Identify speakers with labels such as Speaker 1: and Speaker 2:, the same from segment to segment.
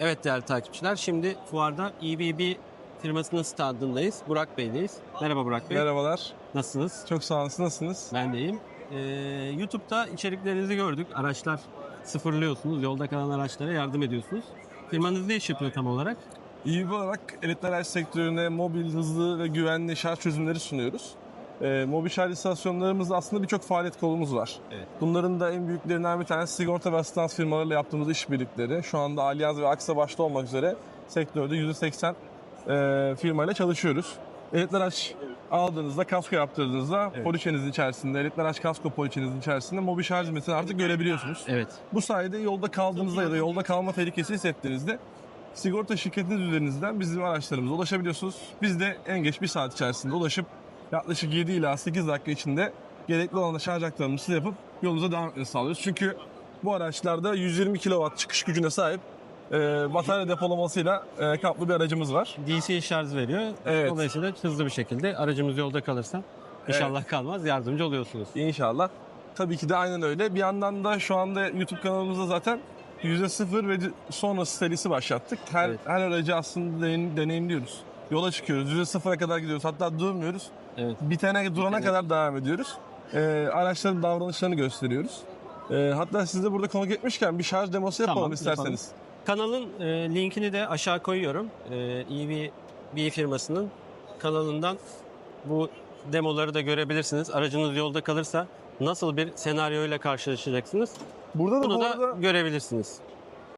Speaker 1: Evet değerli takipçiler, şimdi fuarda EBB firmasının standındayız. Burak Bey'deyiz. Merhaba Burak Bey.
Speaker 2: Merhabalar.
Speaker 1: Nasılsınız?
Speaker 2: Çok sağ olun. Nasılsınız?
Speaker 1: Ben de iyiyim. Ee, YouTube'da içeriklerinizi gördük. Araçlar sıfırlıyorsunuz. Yolda kalan araçlara yardım ediyorsunuz. Firmanız ne iş yapıyor tam olarak?
Speaker 2: İyi olarak elektrikli araç sektörüne mobil, hızlı ve güvenli şarj çözümleri sunuyoruz. Ee, mobil şarj istasyonlarımızda aslında birçok faaliyet kolumuz var.
Speaker 1: Evet.
Speaker 2: Bunların da en büyüklerinden bir tanesi sigorta ve asistans firmalarıyla yaptığımız işbirlikleri. Şu anda Allianz ve Aksa başta olmak üzere sektörde %80 e, firmayla çalışıyoruz. Elektrikli araç aldığınızda, kasko yaptırdığınızda
Speaker 1: Evet.
Speaker 2: poliçenizin içerisinde, elektrikli araç kasko poliçenizin içerisinde mobil şarj hizmetini artık görebiliyorsunuz.
Speaker 1: Evet.
Speaker 2: Bu sayede yolda kaldığınızda ya da yolda kalma tehlikesi hissettiğinizde sigorta şirketiniz üzerinizden bizim araçlarımıza ulaşabiliyorsunuz. Biz de en geç bir saat içerisinde ulaşıp yaklaşık 7 ila 8 dakika içinde gerekli olan şarj aktarımımızı yapıp yolunuza devam etmenizi sağlıyoruz. Çünkü bu araçlarda 120 kW çıkış gücüne sahip e, batarya depolamasıyla e, kaplı bir aracımız var.
Speaker 1: DC şarj veriyor.
Speaker 2: Evet.
Speaker 1: Dolayısıyla hızlı bir şekilde aracımız yolda kalırsa inşallah kalmaz yardımcı oluyorsunuz.
Speaker 2: İnşallah. Tabii ki de aynen öyle. Bir yandan da şu anda YouTube kanalımızda zaten %0 ve sonrası serisi başlattık. Her,
Speaker 1: Evet.
Speaker 2: her aracı aslında deneyim- deneyimliyoruz. Yola çıkıyoruz. %0'a kadar gidiyoruz. Hatta durmuyoruz.
Speaker 1: Evet.
Speaker 2: Bitene, durana kadar devam ediyoruz. Ee, araçların davranışlarını gösteriyoruz. Ee, hatta siz de burada konuk etmişken bir şarj demosu yapalım
Speaker 1: Tamam,
Speaker 2: isterseniz.
Speaker 1: Kanalın e, linkini de aşağı koyuyorum. E, EVB firmasının kanalından bu demoları da görebilirsiniz. Aracınız yolda kalırsa nasıl bir senaryoyla karşılaşacaksınız
Speaker 2: Burada da
Speaker 1: bunu
Speaker 2: bu
Speaker 1: da
Speaker 2: arada
Speaker 1: görebilirsiniz.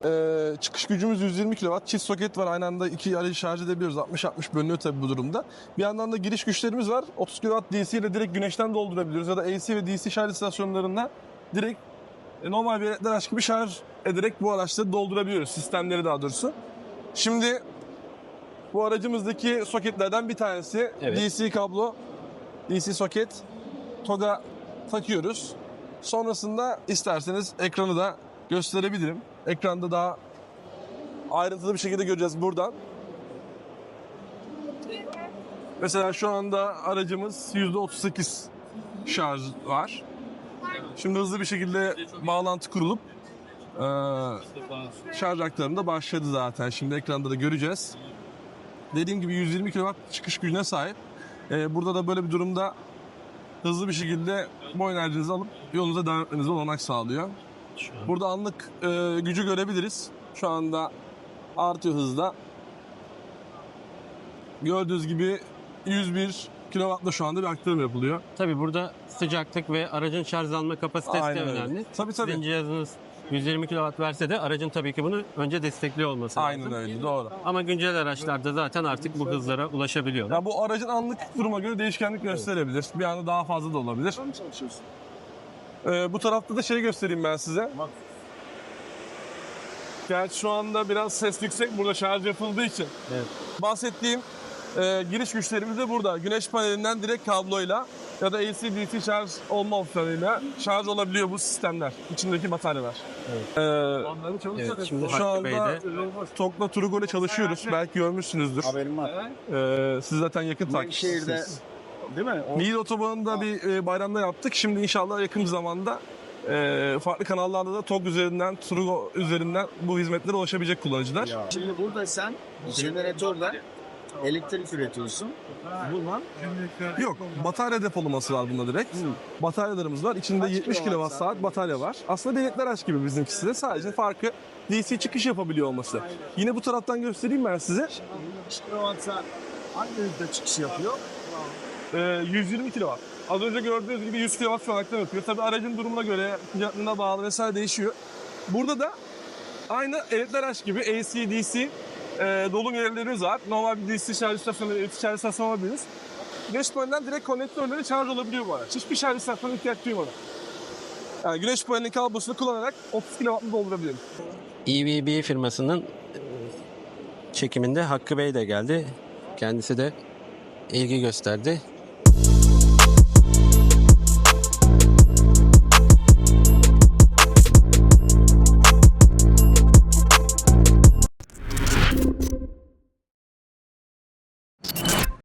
Speaker 2: Ee, çıkış gücümüz 120 kW. Çift soket var. Aynı anda iki aracı şarj edebiliyoruz. 60-60 bölünüyor tabii bu durumda. Bir yandan da giriş güçlerimiz var. 30 kW DC ile direkt güneşten doldurabiliyoruz. Ya da AC ve DC şarj istasyonlarında direkt e, normal bir elektrikli araç gibi şarj ederek bu araçları doldurabiliyoruz. Sistemleri daha doğrusu. Şimdi bu aracımızdaki soketlerden bir tanesi
Speaker 1: Evet.
Speaker 2: DC kablo, DC soket, toga takıyoruz. Sonrasında isterseniz ekranı da gösterebilirim. Ekranda daha ayrıntılı bir şekilde göreceğiz buradan. Mesela şu anda aracımız %38 şarj var. Şimdi hızlı bir şekilde bağlantı kurulup eee şarj aktarımı da başladı zaten. Şimdi ekranda da göreceğiz. Dediğim gibi 120 kW çıkış gücüne sahip. Eee, burada da böyle bir durumda hızlı bir şekilde bu enerjinizi alıp yolunuza devam etmenize olanak sağlıyor. Burada anlık e, gücü görebiliriz. Şu anda artıyor hızla. Gördüğünüz gibi 101 kW'la şu anda bir aktarım yapılıyor.
Speaker 1: Tabii burada sıcaklık ve aracın şarj alma kapasitesi
Speaker 2: Aynen
Speaker 1: de
Speaker 2: öyle.
Speaker 1: önemli.
Speaker 2: Tabii tabii.
Speaker 1: Sizin cihazınız 120 kW verse de aracın tabii ki bunu önce destekliyor olması lazım.
Speaker 2: Aynen öyle doğru.
Speaker 1: Ama güncel araçlarda zaten artık bu hızlara ulaşabiliyorlar.
Speaker 2: Ya bu aracın anlık duruma göre değişkenlik gösterebilir. Bir anda daha fazla da olabilir. Ee, bu tarafta da şey göstereyim ben size. Gerçi şu anda biraz ses yüksek burada şarj yapıldığı için.
Speaker 1: Evet.
Speaker 2: Bahsettiğim e, giriş güçlerimiz de burada. Güneş panelinden direkt kabloyla ya da AC-DC şarj olma opsiyonuyla şarj olabiliyor bu sistemler. İçindeki bataryalar.
Speaker 1: Evet.
Speaker 2: Ee,
Speaker 1: Evet, şimdi
Speaker 2: şu
Speaker 1: Hakkı
Speaker 2: anda
Speaker 1: Bey'de
Speaker 2: Tokla Turgo'yla çalışıyoruz. Belki görmüşsünüzdür.
Speaker 3: Haberim var.
Speaker 2: Ee, siz zaten yakın takipçisiniz.
Speaker 3: Değil mi? O,
Speaker 2: Niğde Otobanı'nda bir e, bayramda yaptık. Şimdi inşallah yakın bir zamanda e, farklı kanallarda da TOG üzerinden, Turgo üzerinden bu hizmetlere ulaşabilecek kullanıcılar.
Speaker 3: Şimdi burada sen jeneratörden elektrik üretiyorsun. Bundan
Speaker 2: Yok, batarya depolaması var bunda direkt. Bataryalarımız var. İçinde
Speaker 3: Kaç
Speaker 2: 70
Speaker 3: kilowatt
Speaker 2: kWh saat batarya var. Aslında elektrikli araç gibi bizimkisi de. Sadece farkı DC çıkış yapabiliyor olması. Yine bu taraftan göstereyim ben size.
Speaker 3: 70 kW'sa hangi hızda çıkış yapıyor?
Speaker 2: Ee, 120 kW. Az önce gördüğünüz gibi 100 kW şu an aktarım yapıyor. Tabii aracın durumuna göre, sıcaklığına bağlı vesaire değişiyor. Burada da aynı elektrikli araç gibi AC, DC e, dolum yerlerimiz var. Normal bir DC şarj istasyonu, elektrikli şarj istasyonu alabiliriz. Güneş panelinden direkt konnektörleri şarj olabiliyor bu araç. Hiçbir şarj istasyonu ihtiyaç duymadan. Yani güneş panelinin kablosunu kullanarak 30 kW'lı doldurabilirim.
Speaker 1: EVB firmasının e, çekiminde Hakkı Bey de geldi. Kendisi de ilgi gösterdi.